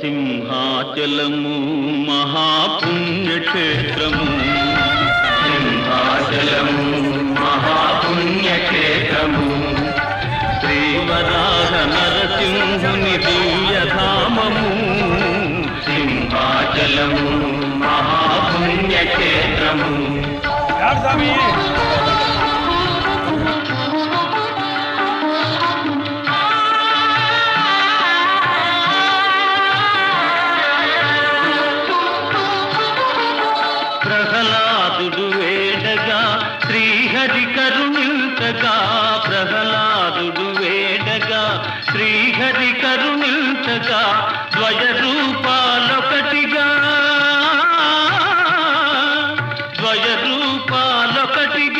సింహాచలము మహాపుణ్యక్షేత్రము. సింహాచలము మహాపుణ్యక్షేత్రము. శ్రీవరాధ నరసింహుని దివ్యధామము. సింహాచలము మహాపుణ్యక్షేత్రము. ప్రహ్లాదుడు వేడగా శ్రీహరి కరుణింతగా ప్రహ్లాదుడు వేడగా శ్రీహరి కరుణింతగా ద్వయ రూపాలొకటిగా ద్వయ రూపాలొకటిగా